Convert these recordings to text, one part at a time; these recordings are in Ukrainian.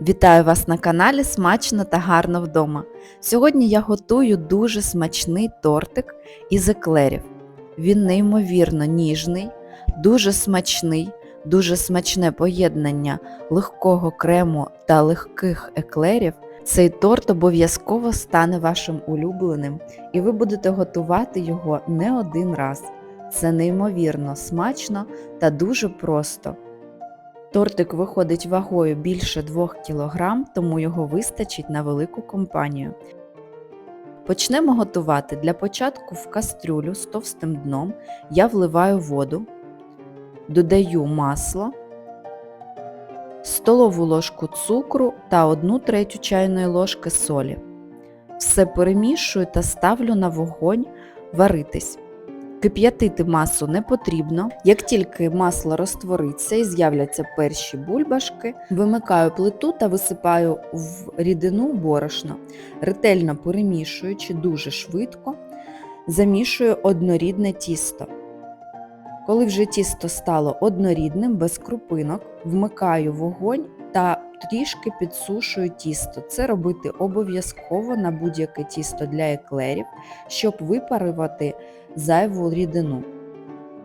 Вітаю вас на каналі Смачно та гарно вдома. Сьогодні я готую дуже смачний тортик із еклерів. Він неймовірно ніжний, дуже смачний, дуже смачне поєднання легкого крему та легких еклерів. Цей торт обов'язково стане вашим улюбленим, і ви будете готувати його не один раз. Це неймовірно смачно та дуже просто. Тортик виходить вагою більше 2 кг, тому його вистачить на велику компанію. Почнемо готувати. Для початку в кастрюлю з товстим дном я вливаю воду, додаю масло, столову ложку цукру та 1 третю чайної ложки солі. Все перемішую та ставлю на вогонь варитись. Кип'ятити масу не потрібно. Як тільки масло розтвориться і з'являться перші бульбашки, вимикаю плиту та висипаю в рідину борошно, ретельно перемішуючи дуже швидко, замішую однорідне тісто. Коли вже тісто стало однорідним, без крупинок, вмикаю вогонь та трішки підсушую тісто. Це робити обов'язково на будь-яке тісто для еклерів, щоб випарувати зайву рідину.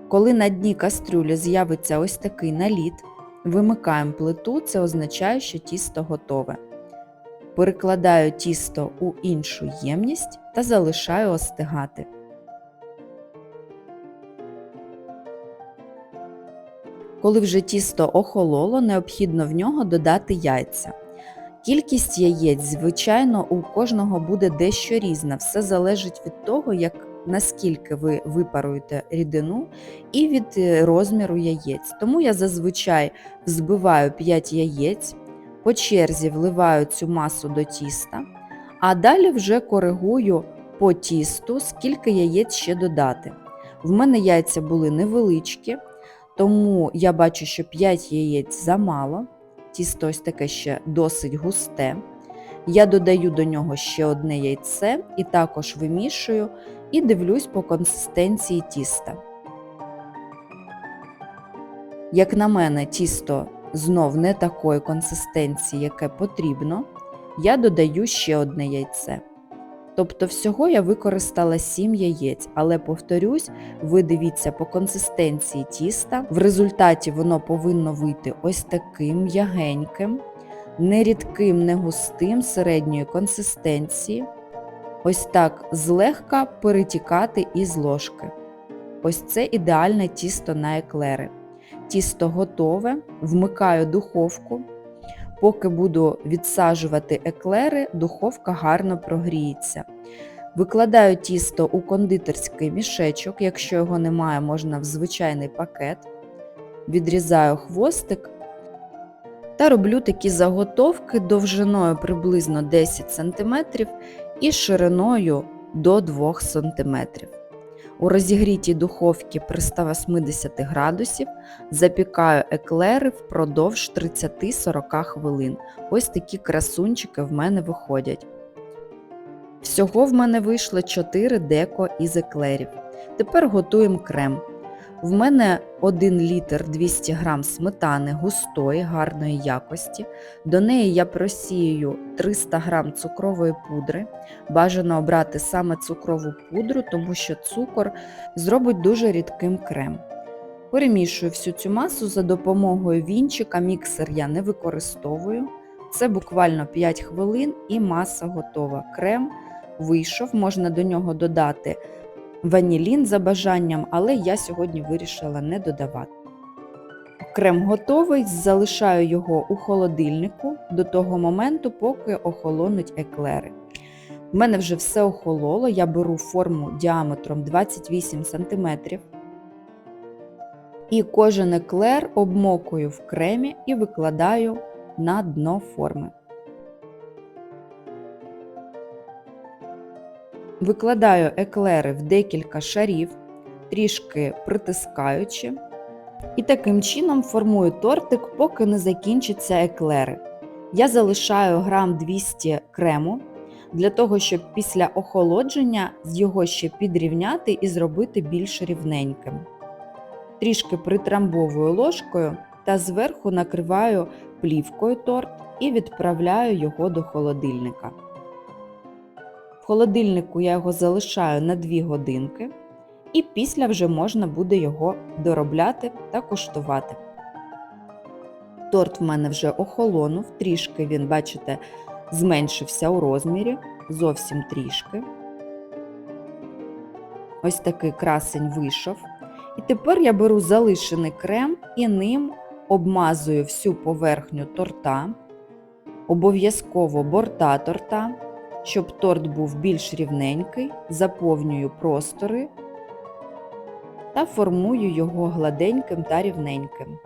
Коли на дні кастрюлі з'явиться ось такий наліт, вимикаємо плиту, це означає, що тісто готове. Перекладаю тісто у іншу ємність та залишаю остигати. Коли вже тісто охололо, необхідно в нього додати яйця. Кількість яєць, звичайно, у кожного буде дещо різна. Все залежить від того, як, наскільки ви випаруєте рідину і від е, розміру яєць. Тому я зазвичай взбиваю 5 яєць, по черзі вливаю цю масу до тіста, а далі вже коригую по тісту, скільки яєць ще додати. В мене яйця були невеличкі. Тому я бачу, що 5 яєць замало, тісто ось таке ще досить густе. Я додаю до нього ще одне яйце і також вимішую і дивлюсь по консистенції тіста. Як на мене, тісто знов не такої консистенції, яке потрібно, я додаю ще одне яйце. Тобто всього я використала 7 яєць, але повторюсь, ви дивіться по консистенції тіста. В результаті воно повинно вийти ось таким м'ягеньким, не рідким, не густим, середньої консистенції. Ось так злегка перетікати із ложки. Ось це ідеальне тісто на еклери. Тісто готове, вмикаю духовку. Поки буду відсаджувати еклери, духовка гарно прогріється. Викладаю тісто у кондитерський мішечок, якщо його немає, можна в звичайний пакет. Відрізаю хвостик та роблю такі заготовки довжиною приблизно 10 см і шириною до 2 см. У розігрітій духовці при 180 градусів запікаю еклери впродовж 30-40 хвилин. Ось такі красунчики в мене виходять. Всього в мене вийшло 4 деко із еклерів. Тепер готуємо крем. В мене 1 літр 200 г сметани густої, гарної якості. До неї я просію 300 г цукрової пудри. Бажано обрати саме цукрову пудру, тому що цукор зробить дуже рідким крем. Перемішую всю цю масу за допомогою вінчика, міксер я не використовую. Це буквально 5 хвилин і маса готова. Крем вийшов, можна до нього додати ванілін за бажанням, але я сьогодні вирішила не додавати. Крем готовий, залишаю його у холодильнику до того моменту, поки охолонуть еклери. У мене вже все охололо, я беру форму діаметром 28 см. І кожен еклер обмокую в кремі і викладаю на дно форми. Викладаю еклери в декілька шарів, трішки притискаючи. І таким чином формую тортик, поки не закінчаться еклери. Я залишаю грам 200 крему для того, щоб після охолодження його ще підрівняти і зробити більш рівненьким. Трішки притрамбовую ложкою та зверху накриваю плівкою торт і відправляю його до холодильника. В холодильнику я його залишаю на 2 годинки, і після вже можна буде його доробляти та куштувати. Торт в мене вже охолонув, трішки він, бачите, зменшився у розмірі, зовсім трішки. Ось такий красень вийшов. І тепер я беру залишений крем і ним обмазую всю поверхню торта, обов'язково борта торта, щоб торт був більш рівненький, заповнюю простори та формую його гладеньким та рівненьким.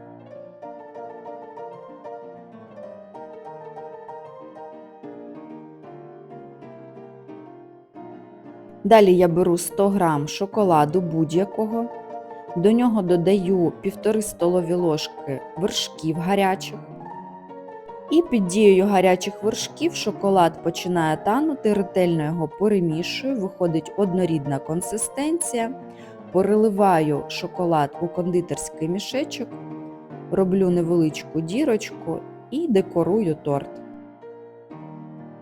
Далі я беру 100 г шоколаду будь-якого, до нього додаю 1,5 столові ложки вершків гарячих. І під дією гарячих вершків шоколад починає танути, ретельно його перемішую, виходить однорідна консистенція. Переливаю шоколад у кондитерський мішечок, роблю невеличку дірочку і декорую торт.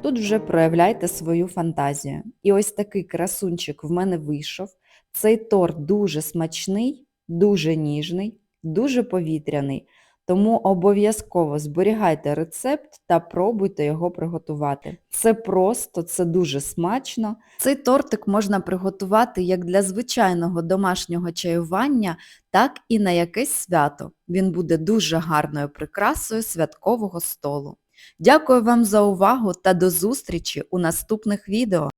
Тут вже проявляйте свою фантазію. І ось такий красунчик в мене вийшов. Цей торт дуже смачний, дуже ніжний, дуже повітряний. Тому обов'язково зберігайте рецепт та пробуйте його приготувати. Це просто, це дуже смачно. Цей тортик можна приготувати як для звичайного домашнього чаювання, так і на якесь свято. Він буде дуже гарною прикрасою святкового столу. Дякую вам за увагу та до зустрічі у наступних відео!